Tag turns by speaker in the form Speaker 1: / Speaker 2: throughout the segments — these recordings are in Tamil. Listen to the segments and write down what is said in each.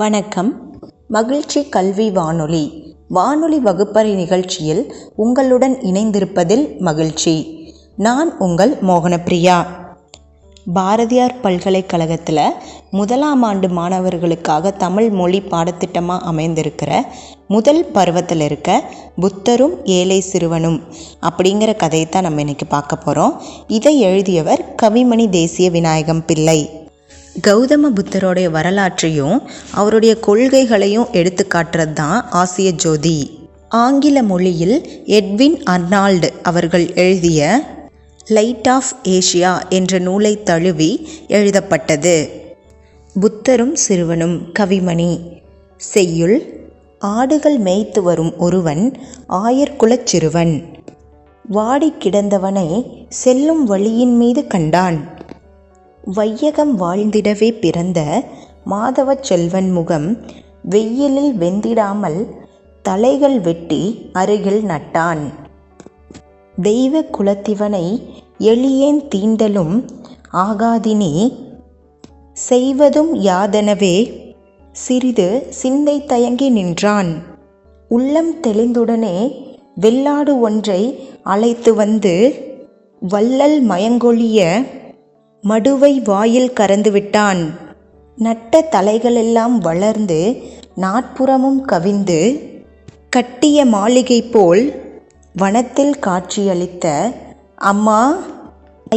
Speaker 1: வணக்கம். மகிழ்ச்சி கல்வி வானொலி. வானொலி வகுப்பறை நிகழ்ச்சியில் உங்களுடன் இணைந்திருப்பதில் மகிழ்ச்சி. நான் உங்கள் மோகனப்பிரியா. பாரதியார் பல்கலைக்கழகத்தில் முதலாம் ஆண்டு மாணவர்களுக்காக தமிழ் மொழி பாடத்திட்டமாக அமைந்திருக்கிற முதல் பருவத்தில் இருக்க புத்தரும் ஏழை சிறுவனும் அப்படிங்கிற கதையை தான் நம்ம இன்றைக்கி பார்க்க போகிறோம் இதை எழுதியவர் கவிமணி தேசிய விநாயகம் பிள்ளை. கௌதம புத்தருடைய வரலாற்றையும் அவருடைய கொள்கைகளையும் எடுத்து காட்டுறது தான் ஆசிய ஜோதி. ஆங்கில மொழியில் எட்வின் அர்னால்டு அவர்கள் எழுதிய லைட் ஆஃப் ஏஷியா என்ற நூலை தழுவி எழுதப்பட்டது. புத்தரும் சிறுவனும் கவிமணி. செய்யுள் ஆடுகள் மேய்த்து வரும் ஒருவன் ஆயர்குலச் சிறுவன். வாடி கிடந்தவனை செல்லும் வழியின் மீது கண்டான். வையகம் வாழ்ந்திடவே பிறந்த மாதவ செல்வன் முகம் வெயிலில் வெந்திடாமல் தலைகள் வெட்டி அருகில் நட்டான். தெய்வ குலத்திவனை எளியேன் தீண்டலும் ஆகாதினி செய்வதும் யாதெனவே சிறிது சிந்தை தயங்கி நின்றான். உள்ளம் தெளிந்துடனே வெள்ளாடு ஒன்றை அழைத்து வந்து வள்ளல் மயங்கொழிய மடுவை வாயில் கறந்துவிட்டான் நட்ட தலைகளெல்லாம் வளர்ந்து நாட்புறமும் கவிந்து கட்டிய மாளிகை போல் வனத்தில் காட்சியளித்த அம்மா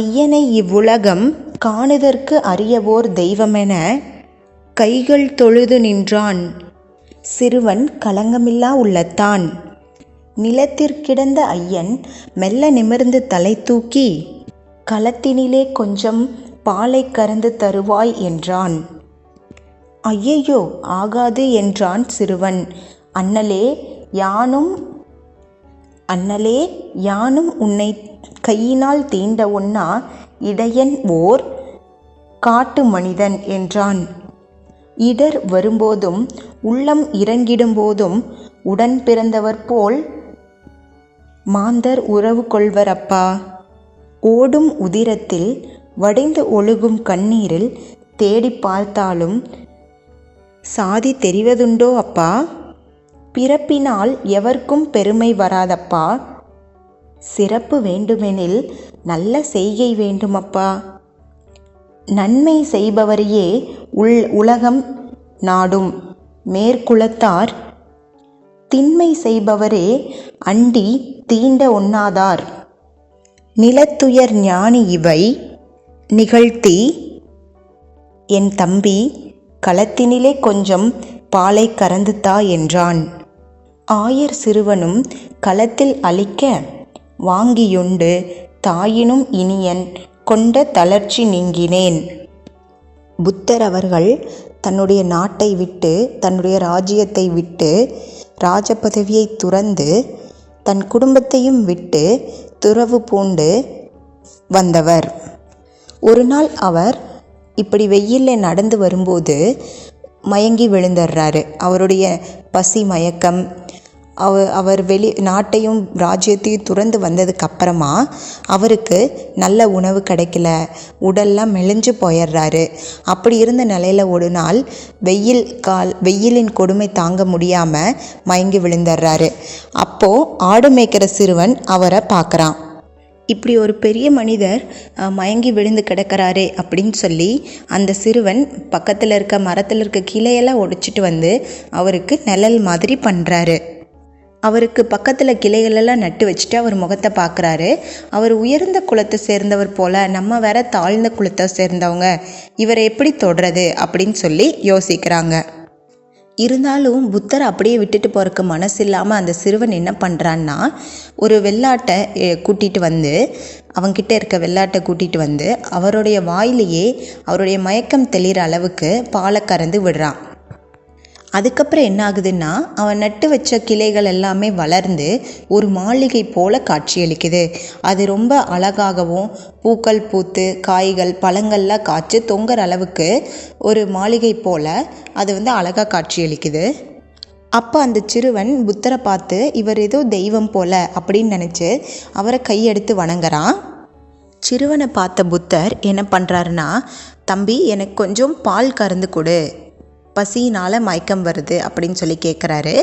Speaker 1: ஐயனை இவ்வுலகம் காணுதற்கு அறியவோர் தெய்வமென கைகள் தொழுது நின்றான். சிறுவன் கலங்கமில்லா உள்ளத்தான். நிலத்திற்கிடந்த ஐயன் மெல்ல நிமிர்ந்து தலை தூக்கி களத்தினிலே கொஞ்சம் பாலை கறந்து தருவாய் என்றான். ஐயையோ ஆகாது என்றான் சிறுவன். அண்ணலே யானும் அண்ணலே யானும் உன்னை கையினால் தீண்ட ஒன்னா இடையன் ஓர் காட்டு மனிதன் என்றான். இடர் வரும்போதும் உள்ளம் இறங்கிடும்போதும் உடன் பிறந்தவர் போல் மாந்தர் உறவு கொள்வர் அப்பா. ஓடும் உதிரத்தில் வடிந்து ஒழுகும் கண்ணீரில் தேடி பார்த்தாலும் சாதி தெரிவதுண்டோ அப்பா? பிறப்பினால் எவர்க்கும் பெருமை வராதப்பா? சிறப்பு வேண்டுமெனில் நல்ல செய்கை வேண்டுமப்பா? நன்மை செய்பவரையே உள் உலகம் நாடும். மேற்குலத்தார் திண்மை செய்பவரே அண்டி தீண்ட ஒண்ணாதார். நிலத்துயர் ஞானி இவை நிகழ்த்தி என் தம்பி களத்தினிலே கொஞ்சம் பாலை கறந்துத்தா என்றான். ஆயர் சிறுவனும் களத்தில் அழிக்க வாங்கியுண்டு தாயினும் இனியன் கொண்ட தளர்ச்சி நீங்கினேன். புத்தர் அவர்கள் தன்னுடைய நாட்டை விட்டு தன்னுடைய ராஜ்யத்தை விட்டு ராஜபதவியை துறந்து தன் குடும்பத்தையும் விட்டு துறவு பூண்டு வந்தவர். ஒரு நாள் அவர் இப்படி வெயிலில் நடந்து வரும்போது மயங்கி விழுந்துடுறாரு அவருடைய பசி மயக்கம் அவ அவர் வெளி நாட்டையும் ராஜ்யத்தையும் துறந்து வந்ததுக்கு அப்புறமா அவருக்கு நல்ல உணவு கிடைக்கல. உடல்லாம் மெலிஞ்சு போயிடுறாரு. அப்படி இருந்த நிலையில் ஒரு நாள் வெயில் கால் வெயிலின் கொடுமை தாங்க முடியாமல் மயங்கி விழுந்துடுறாரு. அப்போது ஆடு மேய்க்கிற சிறுவன் அவரை பார்க்குறான். இப்படி ஒரு பெரிய மனிதர் மயங்கி விழுந்து கிடக்கிறாரே அப்படின்னு சொல்லி அந்த சிறுவன் பக்கத்தில் இருக்க மரத்தில் இருக்க கிளையெல்லாம் ஒடிச்சிட்டு வந்து அவருக்கு நிழல் மாதிரி பண்ணுறாரு அவருக்கு பக்கத்தில் கிளைகளெல்லாம் நட்டு வச்சுட்டு அவர் முகத்தை பார்க்குறாரு. அவர் உயர்ந்த குலத்தை சேர்ந்தவர் போல் நம்ம வேற தாழ்ந்த குலத்தை சேர்ந்தவங்க. இவரை எப்படி தொடுறது அப்படின்னு சொல்லி யோசிக்கிறாங்க. இருந்தாலும் புத்தர் அப்படியே விட்டுட்டு போகிறக்கு மனசு இல்லாமல் அந்த சிறுவன் என்ன பண்ணுறான்னா ஒரு வெள்ளாட்டை கூட்டிகிட்டு வந்து அவங்கிட்ட இருக்க வெள்ளாட்டை கூட்டிகிட்டு வந்து அவருடைய வாயிலேயே அவருடைய மயக்கம் தெளிகிற அளவுக்கு பாலை கறந்து விடுறான். அதுக்கப்புறம் என்ன ஆகுதுன்னா அவன் நட்டு வச்ச கிளைகள் எல்லாமே வளர்ந்து ஒரு மாளிகை போல காட்சியளிக்குது. அது ரொம்ப அழகாகவும் பூக்கள் பூத்து காய்கள் பழங்கள்லாம் காய்ச்சி தொங்குற அளவுக்கு ஒரு மாளிகை போல அது வந்து அழகாக காட்சியளிக்குது. அப்போ அந்த சிறுவன் புத்தரை பார்த்து இவர் ஏதோ தெய்வம் போல அப்படின்னு நினச்சி அவரை கையெடுத்து வணங்குறான். சிறுவனை பார்த்த புத்தர் என்ன பண்ணுறாருன்னா தம்பி எனக்கு கொஞ்சம் பால் கறந்து கொடு. பசியினால் மயக்கம் வருது அப்படின்னு சொல்லி கேட்குறாரு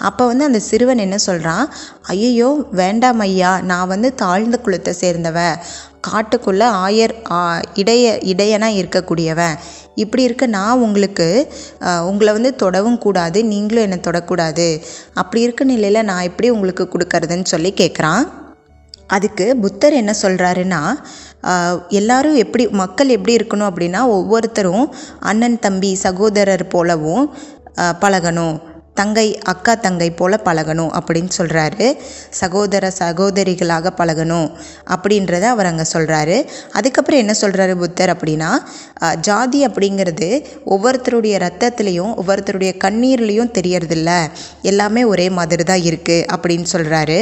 Speaker 1: அப்போ வந்து அந்த சிறுவன் என்ன சொல்கிறான் ஐயையோ வேண்டாம் ஐயா நான் வந்து தாழ்ந்த குலத்தை சேர்ந்தவன் காட்டுக்குள்ளே ஆயர் ஆ, இடைய இடையனாக இருக்கக்கூடியவன். இப்படி இருக்க நான் உங்களுக்கு உங்களை வந்து தொடவும் கூடாது நீங்களும் என்னை தொடக்கூடாது. அப்படி இருக்க நிலையில் நான் எப்படி உங்களுக்கு கொடுக்கறதுன்னு சொல்லி கேட்குறான் அதுக்கு புத்தர் என்ன சொல்கிறாருன்னா எல்லாரும் எப்படி மக்கள் எப்படி இருக்கணும் அப்படின்னா ஒவ்வொருத்தரும் அண்ணன் தம்பி சகோதரர் போலவும் பழகணும். தங்கை அக்கா தங்கை போல பழகணும் அப்படின்னு சொல்கிறாரு சகோதர சகோதரிகளாக பழகணும் அப்படின்றத அவர் அங்கே சொல்கிறாரு அதுக்கப்புறம் என்ன சொல்கிறாரு புத்தர் அப்படின்னா ஜாதி அப்படிங்கிறது ஒவ்வொருத்தருடைய ரத்தத்துலேயும் ஒவ்வொருத்தருடைய கண்ணீர்லேயும் தெரியறதில்ல. எல்லாமே ஒரே மாதிரி தான் இருக்குது அப்படின்னு சொல்கிறாரு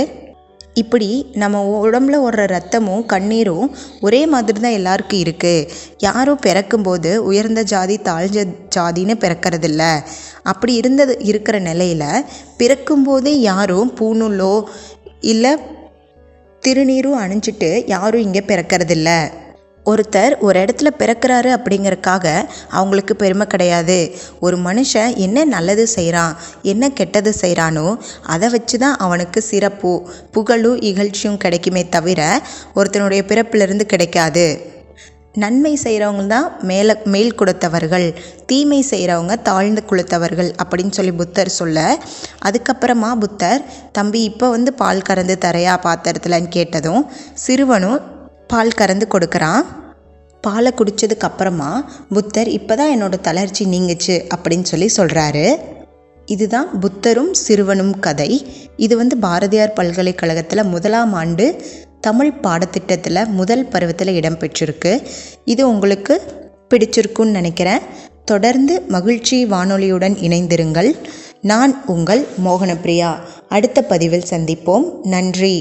Speaker 1: இப்படி நம்ம உடம்புல ஓடுற ரத்தமும் கண்ணீரும் ஒரே மாதிரி தான் எல்லாருக்கும் இருக்குது யாரும் பிறக்கும்போது உயர்ந்த ஜாதி தாழ்ந்த ஜாதின்னு பிறக்கறதில்ல. அப்படி இருந்தது இருக்கிற நிலையில் பிறக்கும்போதே யாரும் பூணூலோ இல்லை திருநீரும் அணிஞ்சிட்டு யாரும் இங்கே பிறக்கறதில்ல. ஒருத்தர் ஒரு இடத்துல பிறக்கிறாரு அப்படிங்கறக்காக அவங்களுக்கு பெருமை கிடையாது. ஒரு மனுஷன் என்ன நல்லது செய்கிறான் என்ன கெட்டது செய்கிறானோ அதை வச்சு தான் அவனுக்கு சிறப்பு புகழும் இகழ்ச்சியும் கிடைக்குமே தவிர ஒருத்தனுடைய பிறப்பிலிருந்து கிடைக்காது. நன்மை செய்கிறவங்க தான் மேல மேல் கொடுத்தவர்கள் தீமை செய்கிறவங்க தாழ்ந்து குலத்தவர்கள் அப்படின்னு சொல்லி புத்தர் சொல்ல அதுக்கப்புறமா புத்தர் தம்பி இப்போ வந்து பால் கறந்து தரையா பாத்திரத்துலன்னு கேட்டதும் சிறுவனும் பால் கறந்து கொடுக்குறான். பாலை குடித்ததுக்கு அப்புறமா புத்தர் இப்போ தான் என்னோட தளர்ச்சி நீங்குச்சு அப்படின்னு சொல்லி சொல்கிறாரு இதுதான் புத்தரும் சிறுவனும் கதை. இது வந்து பாரதியார் பல்கலைக்கழகத்தில் முதலாம் ஆண்டு தமிழ் பாடத்திட்டத்தில் முதல் பருவத்தில் இடம்பெற்றிருக்கு. இது உங்களுக்கு பிடிச்சிருக்குன்னு நினைக்கிறேன். தொடர்ந்து மகிழ்ச்சி வானொலியுடன் இணைந்திருங்கள். நான் உங்கள் மோகனப்பிரியா. அடுத்த பதிவில் சந்திப்போம். நன்றி.